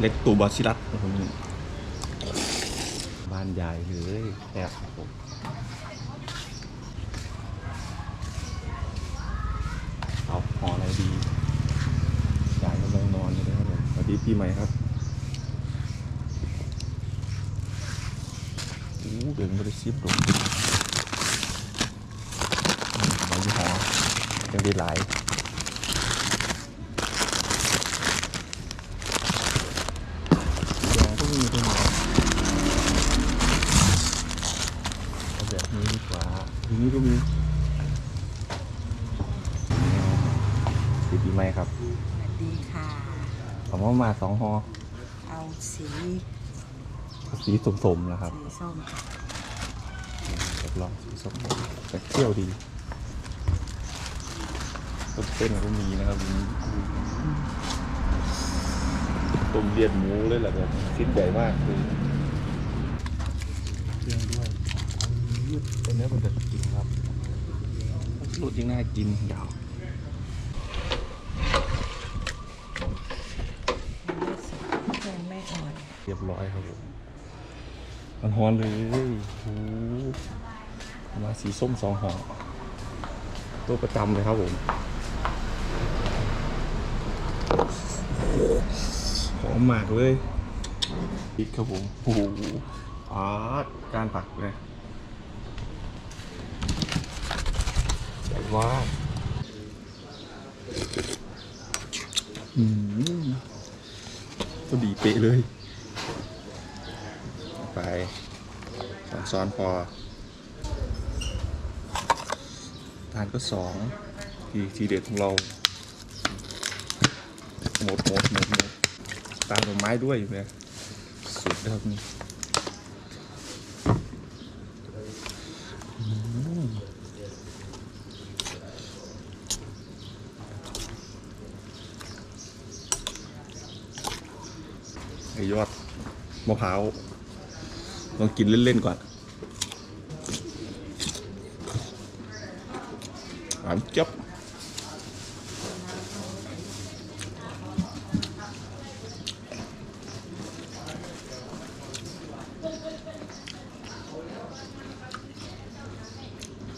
เล็กตูบาซิรับผมบ้านใหญ่เลยแอบผมเอาหออะไรดียายกำลังนอนอยู่เลยครับผมสวัสดีปีใหม่ครับโอ้เดินบริซิบลงใบยี่ห้อยังดีหลาย แดงก็มีด้วยนะเอาแบบนี้ดีกว่าที นี้ก็มีสีปีใหม่ครับสวัสดีค่ะ ผมว่ามาสองฮอเอาสีสีสมๆนะครับสีส้มค่ะเดี๋ยวลองสีส้มแต่เที่ยวดีต้มเส้นก็มีนะครับมีต้มเลียนหมูเลยแหละแบบชิ้นใหญ่มากคือเครื่องด้วย เป็นเนื้อมันจะกินครับรสยิ่งน่ากินยาวเครื่องไม่อ่อนเรียบร้อยครับผมมันฮ้อนเลยโอ้โหมาสีส้มสองห่อตัวประจำเลยครับผมหอมมากเลยพริกครับผมโอ้โหอาการผักเลย ใหญ่าอืมพอดีเป๊ะเลย ไปสองซ้อนพอทานก็สองทีทีเด็ดของเรา หมดหมดหมดหมดตามดอกไม้ด้วยอยู่เนี่ยสุดครับนี่ ไอยอดมะพร้าวลองกินเล่น ๆ ก่อนหวานจับ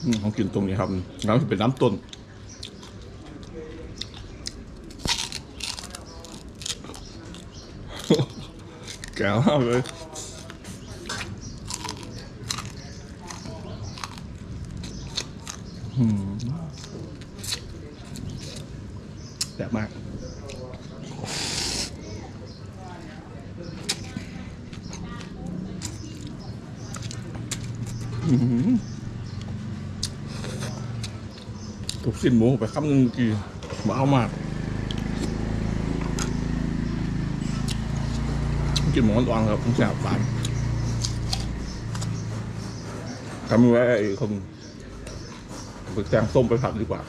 อืมของกินตรงนี้ครับ น้ำจะเป็นน้ำต้น แก่มากเลยอืมแบบมากอื้อหือถูกสิ้นหมูไปคำหนึ่งเมื่อกี้บ้ามาก กินหมูอ่อนๆครับผมแสบปานทำไว้ไอ้คนไปแกงส้มไปผัดดีกว่า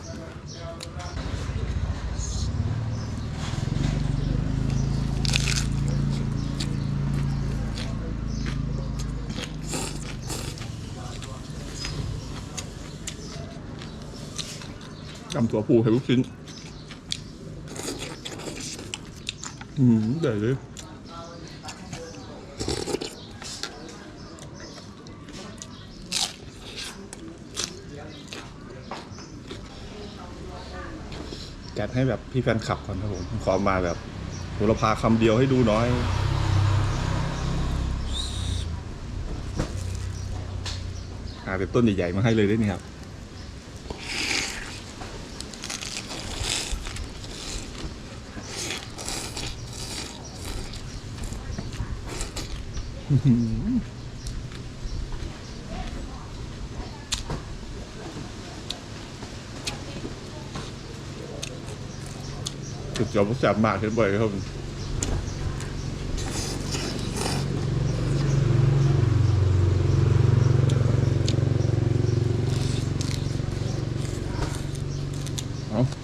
จำตัวปูให้ลูกชิ้น อืมได้เลย จัดให้แบบพี่แฟนคลับก่อนครับผมขอมาแบบโหรพาคำเดียวให้ดูน้อยหาเป็นต้นใหญ่ๆมาให้เลยได้นี่ครับ จุดจอบสบมากเห็นบ่อยครับ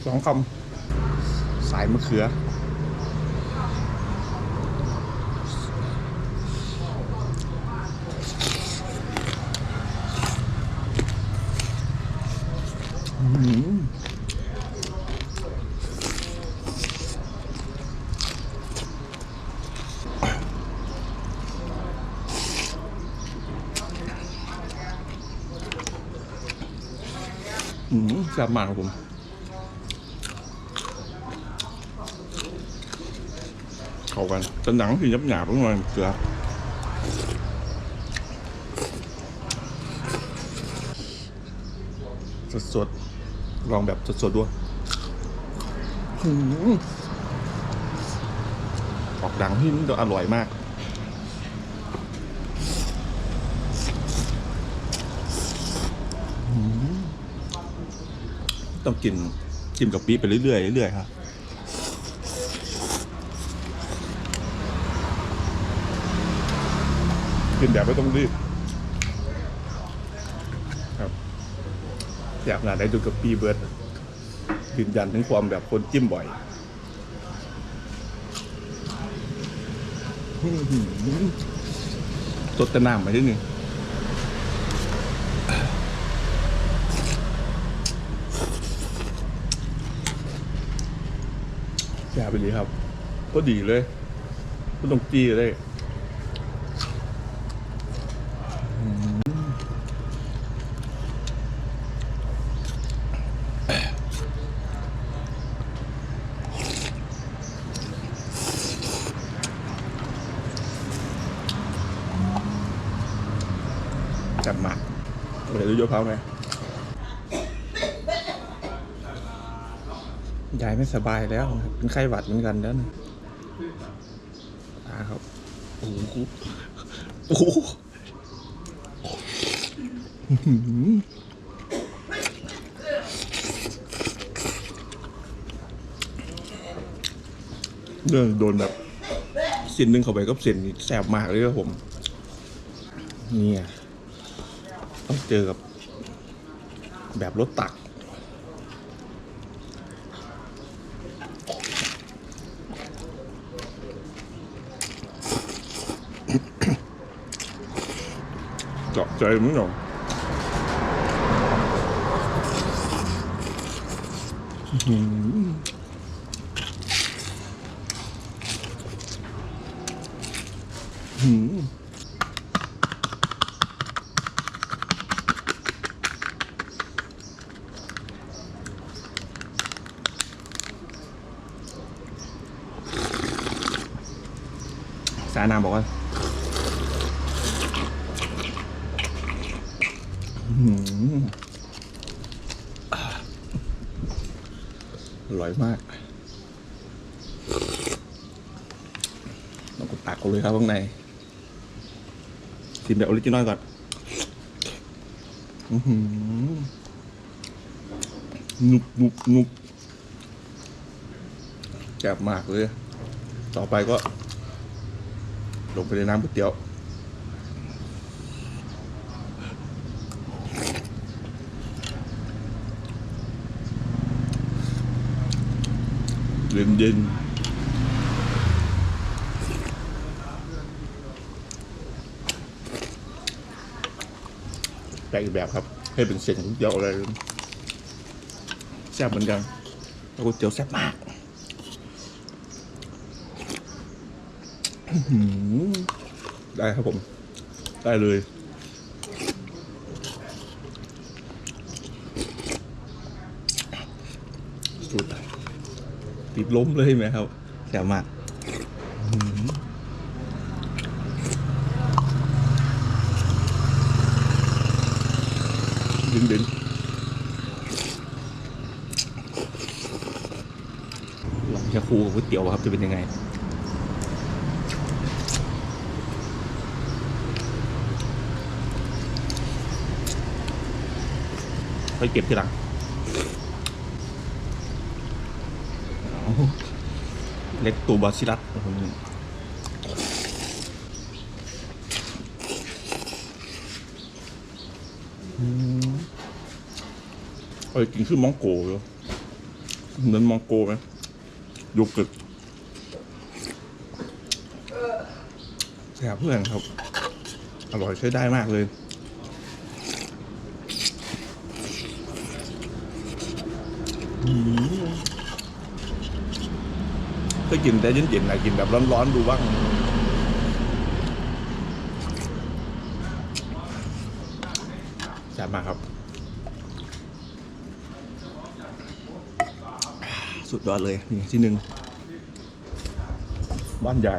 สองคำสายมะเขือม แซ่บมากครับผมเข้ากันแต่หนังที่ยับหยาบๆลงมาเกลือสดๆลองแบบสดๆด้วยออกดังที่นี่อร่อยมาก ต้องกินกินกับปีไปเรื่อยๆเรื่อยๆครับกินแบบไม่ต้องรีบครับ อยากหนาได้ดูกับปีเบิร์ดยืนยันถึงความแบบคนจิ้มบ่อยอื้อหือสดแต่น้ำไปนิดนึง ไปเลยครับก็ดีเลยก็ต้องจี้เลยจัดมักเดี๋ยวดูยกเขาไง ยายไม่สบายแล้วเป็นไข้หวัดเหมือนกันแล้วนะตาครับ โอ้โหโอ้โหเรื่องโดนแบบเส้นหนึ่งเข้าไปก็เส้นแสบมากเลยครับผม เนี่ยต้องเจอกับแบบรถตัก เจาะใจมึงหน่ อร่อยมากเราก็ตักเอาเลยครับข้างในชิมแบบออริจินอลก่อนอื้อหือนุบนุบนุบแซ่บมากเลย ต่อไปก็ ลงไปในน้ำก๋วยเตี๋ยว เย็นเย็นแปลกอีกแบบครับ ให้เป็นเส้นก๋วยเตี๋ยวอะไรแซ่บเหมือนกันแล้วก๋วยเตี๋ยวแซ่บมากได้ครับผม ได้เลยสุด ติดล้มเลยไหมครับแซ่บมากอื้อหือดึงดึงลองจะคูกับก๋วยเตี๋ยวครับจะเป็นยังไงไปเก็บทีหลังเอา เล็กตูบาซิลัสโอ้โหอืมเอ้ยกินขึ้นมองโกอยู่เน้นมองโกไหมโยเกิร์ตแซ่บเพื่อนครับ อร่อยใช้ได้มากเลย ก็กินแต่เย็นๆนะกินแบบร้อนๆดูบ้างจัดมาครับ สุดยอดเลยนี่ที่หนึ่งบ้านใหญ่